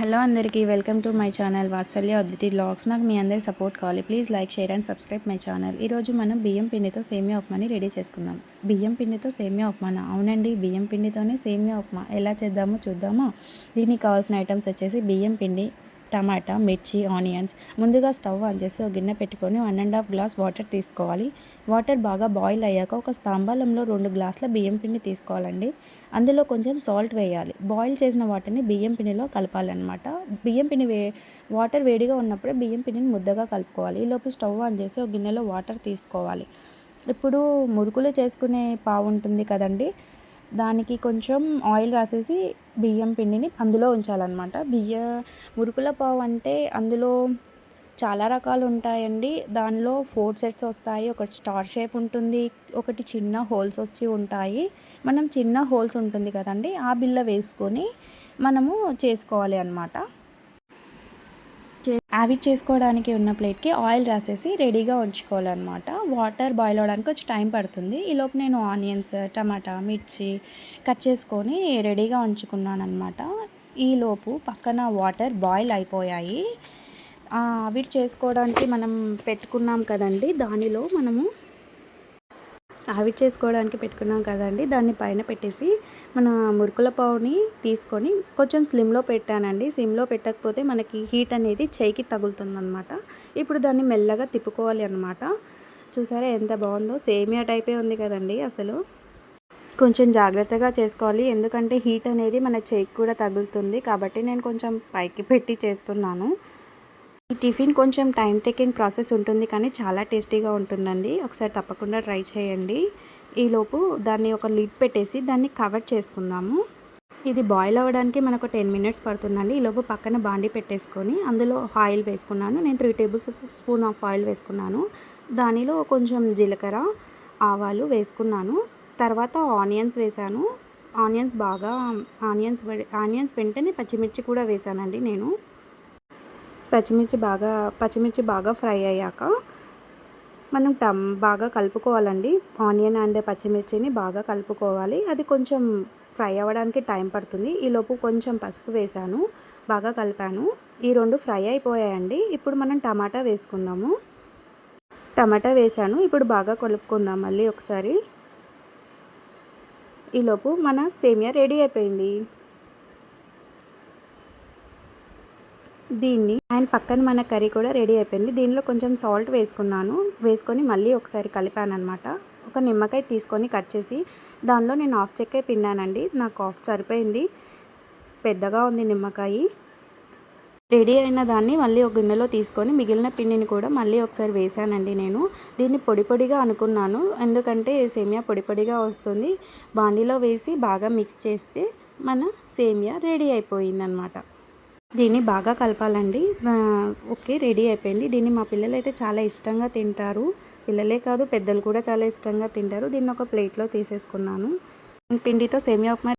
Hello అందరికీ welcome to my channel Vatsalya Adviti vlogs. నాకు మీ అందరి సపోర్ట్ కావాలి. Please like share and subscribe my channel. ఈరోజు మనం బియ్యం పిండితో సేమియా ఉప్మాని రెడీ చేసుకుందాం. బియ్యం పిండితో సేమియా ఉప్మానా? అవునండి బియ్యం పిండితోనే సేమియా ఉప్మా. ఎలా చేద్దామో చూద్దామా? దీనికి కావాల్సిన ఐటమ్స్ వచ్చేసి బియ్యం పిండి టమాటా మిర్చి ఆనియన్స్. ముందుగా స్టవ్ ఆన్ చేసి ఒక గిన్నె పెట్టుకొని one and half glass water తీసుకోవాలి. వాటర్ బాగా బాయిల్ అయ్యాక ఒక స్తంభాలంలో రెండు గ్లాసుల బియ్యం పిండి తీసుకోవాలండి. అందులో కొంచెం సాల్ట్ వేయాలి. బాయిల్ చేసిన వాటర్ని బియ్యం పిండిలో కలపాలన్నమాట. బియ్యం పిండి వే వాటర్ వేడిగా ఉన్నప్పుడే బియ్యం పిండిని ముద్దగా కలుపుకోవాలి. ఈలోపు స్టవ్ ఆన్ చేసి ఒక గిన్నెలో వాటర్ తీసుకోవాలి. ఇప్పుడు మురుకులు చేసుకునే పావు ఉంటుంది కదండి. దానికి కొంచెం ఆయిల్ రాసేసి బియ్యం పిండిని అందులో ఉంచాలన్నమాట. బియ్య మురుకుల పావు అంటే అందులో చాలా రకాలు ఉంటాయండి. దానిలో ఫోర్ సెట్స్ వస్తాయి. ఒకటి స్టార్ షేప్ ఉంటుంది ఒకటి చిన్న హోల్స్ వచ్చి ఉంటాయి. మనం చిన్న హోల్స్ ఉంటుంది కదండి ఆ బిల్ల వేసుకొని మనము చేసుకోవాలి అన్నమాట. యావిడ్ చేసుకోవడానికి ఉన్న ప్లేట్కి ఆయిల్ రాసేసి రెడీగా ఉంచుకోవాలన్నమాట. వాటర్ బాయిల్ అవ్వడానికి కొంచెం టైం పడుతుంది. ఈలోపు నేను ఆనియన్స్ టమాటా మిర్చి కట్ చేసుకొని రెడీగా ఉంచుకున్నాను అనమాట ఈలోపు పక్కన వాటర్ బాయిల్ అయిపోయాయి. ఆవిడ్ చేసుకోవడానికి మనం పెట్టుకున్నాం కదండి దానిలో మనము ఆవిరి చేసుకోవడానికి పెట్టుకున్నాం కదండి. దాన్ని పైన పెట్టేసి మన మురుకుల పావుని తీసుకొని కొంచెం స్లిమ్లో పెట్టానండి. స్లిమ్లో పెట్టకపోతే మనకి హీట్ అనేది చేయికి తగులుతుందనమాట ఇప్పుడు దాన్ని మెల్లగా తిప్పుకోవాలి అనమాట చూసారా ఎంత బాగుందో? సేమియా టైపే ఉంది కదండి అసలు. కొంచెం జాగ్రత్తగా చేసుకోవాలి. ఎందుకంటే హీట్ అనేది మన చేయికి కూడా తగులుతుంది. కాబట్టి నేను కొంచెం పైకి పెట్టి చేస్తున్నాను. ఈ టిఫిన్ కొంచెం టైం టేకింగ్ ప్రాసెస్ ఉంటుంది కానీ చాలా టేస్టీగా ఉంటుందండి. ఒకసారి తప్పకుండా ట్రై చేయండి. ఈలోపు దాన్ని ఒక లిడ్ పెట్టేసి దాన్ని కవర్ చేసుకుందాము. ఇది బాయిల్ అవ్వడానికి మనకు టెన్ మినిట్స్ పడుతుందండి. ఈలోపు పక్కన బాండి పెట్టేసుకొని అందులో ఆయిల్ వేసుకున్నాను. నేను three tablespoon of oil వేసుకున్నాను. దానిలో కొంచెం జీలకర్ర ఆవాలు వేసుకున్నాను. తర్వాత ఆనియన్స్ వేసాను. ఆనియన్స్ బాగా ఆనియన్స్ ఆనియన్స్ వెంటనే పచ్చిమిర్చి కూడా వేసానండి నేను. పచ్చిమిర్చి బాగా పచ్చిమిర్చి బాగా ఫ్రై అయ్యాక మనం టమ్ బాగా కలుపుకోవాలండి. ఆనియన్ అండ్ పచ్చిమిర్చిని బాగా కలుపుకోవాలి. అది కొంచెం ఫ్రై అవ్వడానికి టైం పడుతుంది. ఈలోపు కొంచెం పసుపు వేసాను బాగా కలిపాను. ఈ రెండు ఫ్రై అయిపోయాయండి. ఇప్పుడు మనం టమాటా వేసుకుందాము. టమాటా వేసాను. ఇప్పుడు బాగా కలుపుకుందాం మళ్ళీ ఒకసారి. ఈలోపు మన సేమియా రెడీ అయిపోయింది. దీన్ని అండ్ పక్కన మన కర్రీ కూడా రెడీ అయిపోయింది. దీనిలో కొంచెం సాల్ట్ వేసుకున్నాను. వేసుకొని మళ్ళీ ఒకసారి కలిపాను అనమాట ఒక నిమ్మకాయ తీసుకొని కట్ చేసి దానిలో నేను ఆఫ్ చెక్కే పిండానండి. నాకు ఆఫ్ సరిపోయింది. పెద్దగా ఉంది నిమ్మకాయ. రెడీ అయిన దాన్ని మళ్ళీ ఒక గిన్నెలో తీసుకొని మిగిలిన పిండిని కూడా మళ్ళీ ఒకసారి వేసానండి నేను. దీన్ని పొడి పొడిగా అనుకున్నాను. ఎందుకంటే సేమియా పొడి పొడిగా వస్తుంది. బాండీలో వేసి బాగా మిక్స్ చేస్తే మన సేమియా రెడీ అయిపోయింది అనమాట దీన్ని బాగా కలపాలండి. ఓకే రెడీ అయిపోయింది. దీన్ని మా పిల్లలు అయితే చాలా ఇష్టంగా తింటారు. పిల్లలే కాదు పెద్దలు కూడా చాలా ఇష్టంగా తింటారు. దీన్ని ఒక ప్లేట్లో తీసేసుకున్నాను. పిండితో సేమియా ఉప్మా